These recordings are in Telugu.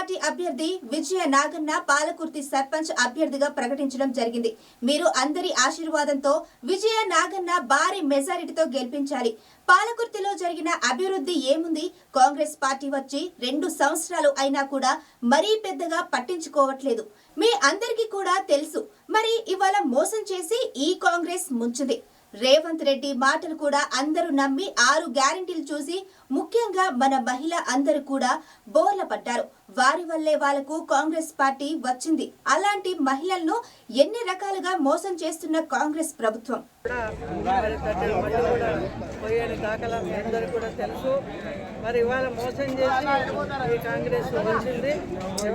పార్టీ అభ్యర్థి విజయ నాగన్న పాలకుర్తి సర్పంచ్ అభ్యర్థిగా ప్రకటించడం జరిగింది. మీరు అందరి ఆశీర్వాదంతో విజయ నాగన్న భారీ మెజారిటీతో గెలిపించాలి. పాలకుర్తిలో జరిగిన అభివృద్ధి ఏముంది? కాంగ్రెస్ పార్టీ వచ్చి రెండు సంవత్సరాలు అయినా కూడా మరీ పెద్దగా పట్టించుకోవట్లేదు. మీ అందరికీ కూడా తెలుసు. మరి ఇవాళ మోసం చేసి ఈ కాంగ్రెస్ ముంచుంది. రేవంత్ రెడ్డి మాటలు కూడా అందరూ నమ్మి ఆరు గ్యారంటీలు చూసి ముఖ్యంగా మన మహిళ అందరూ కూడా బోర్ల పడ్డారు వారి వల్లే వాళ్ళకు కాంగ్రెస్ పార్టీ వచ్చింది. అలాంటి మహిళలను ఎన్ని రకాలుగా మోసం చేస్తున్న కాంగ్రెస్ ప్రభుత్వం? మరి ఇవాళ మోసం చేసి కాంగ్రెస్ వచ్చింది.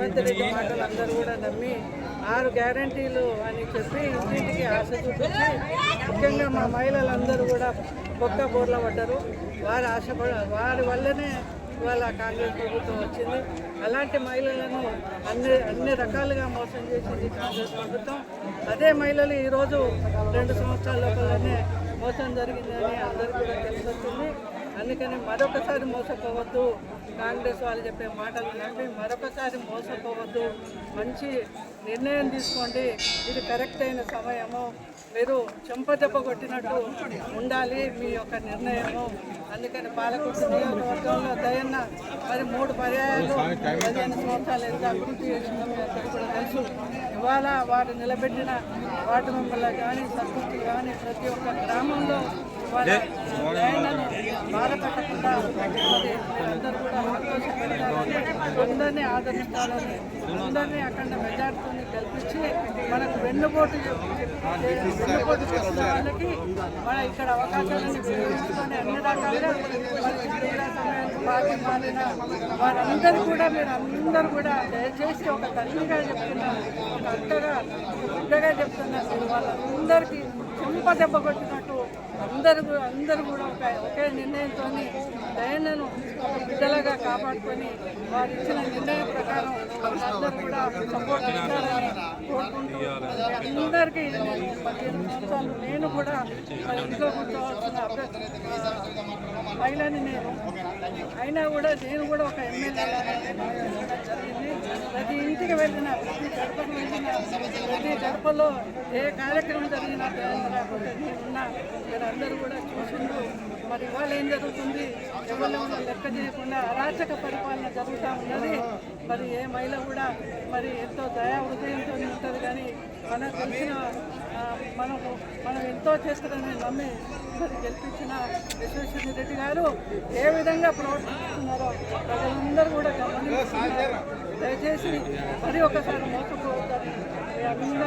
రేవంత్ రెడ్డి మాటలు అందరూ కూడా నమ్మి ఆరు గ్యారంటీలు అని చెప్పి ఇంటింటికి ఆశ చూపించి ముఖ్యంగా మా మహిళలందరూ కూడా బొక్క బోర్ల పడ్డారు. వారు ఆశపడ వారి వల్లనే ఇవాళ కాంగ్రెస్ ప్రభుత్వం వచ్చింది. అలాంటి మహిళలను అన్ని అన్ని రకాలుగా మోసం చేసింది కాంగ్రెస్ ప్రభుత్వం. అదే మహిళలు ఈరోజు రెండు సంవత్సరాల లోపలనే మోసం జరిగిందని అందరికీ కూడా తెలిసొచ్చింది. అందుకని మరొకసారి మోసపోవద్దు. కాంగ్రెస్ వాళ్ళు చెప్పే మాటలు నమ్మి మరొకసారి మోసపోవద్దు. మంచి నిర్ణయం తీసుకోండి. ఇది కరెక్ట్ అయిన సమయము. మీరు చెంపదెబ్బ కొట్టినట్టు ఉండాలి మీ యొక్క నిర్ణయము. అందుకని పాలకొట్టు నియోజకవర్గంలో దయన్న మరి మూడు పర్యాయాలు పదిహేను సంవత్సరాలు ఎంత అభివృద్ధి చేసిందో కూడా తెలుసు. ఇవాళ వారు నిలబెట్టిన వార్డు మిమ్మల్ని కానీ సర్పంచులు కానీ ప్రతి ఒక్క గ్రామంలో వాళ్ళ అందరూ కూడా అందరినీ ఆదరిస్తారని అందరినీ అక్కడ మెజార్టీతో గెలిపించి మనకు వెన్నుపోటు వెన్నుపోటు చేసిన వాళ్ళకి మన ఇక్కడ అవకాశాలను వినియోగించుకొని అన్ని రకాలుగా పార్టీ మారిన వారందరూ కూడా మీరు అందరూ కూడా దయచేసి ఒక తల్లిగా చెప్తున్నారు ఒక అక్కగా ఒక బిడ్డగా చెప్తున్నా వాళ్ళందరికీ చెంప దెబ్బ కొట్టినట్టు అందరూ కూడా- అందరూ కూడా ఒక ఒకే నిర్ణయంతో దయనను ఒక బిడ్డలాగా కాపాడుకొని వారు ఇచ్చిన నిర్ణయం ప్రకారం అందరూ కూడా సపోర్ట్ చేస్తారని కోరుకుంటూ అందరికీ నేను పదిహేను సంవత్సరాలు నేను కూడా ఇంట్లో కూర్చోవాల్సిన అభ్యర్థి మహిళని నేను అయినా కూడా నేను కూడా ఒక ఎమ్మెల్యే ఇంటికి వెళ్ళిన ప్రతి గడపకు వెళ్ళిన ప్రతి గడపలో ఏ కార్యక్రమం జరిగినా లేకపోతే ఉన్న మీరందరూ కూడా చూసిండ్రు మరి ఇవాళ ఏం జరుగుతుంది? ఎవరు లెక్క చేయకుండా అరాచక పరిపాలన జరుగుతూ ఉన్నది. మరి ఏ మహిళ కూడా మరి ఎంతో దయా హృదయంతో ఉంటుంది కానీ మనకు తెలిసిన మనకు మనం ఎంతో చేస్తారని నమ్మి మరి గెలిపించిన విశ్వేశ్వర రెడ్డి గారు ఏ విధంగా ప్రవర్తిస్తున్నారో ప్రజలందరూ కూడా గమనిస్తున్నారు. దయచేసి మరి ఒకసారి మోసపోవద్దని. మీ అందరినీ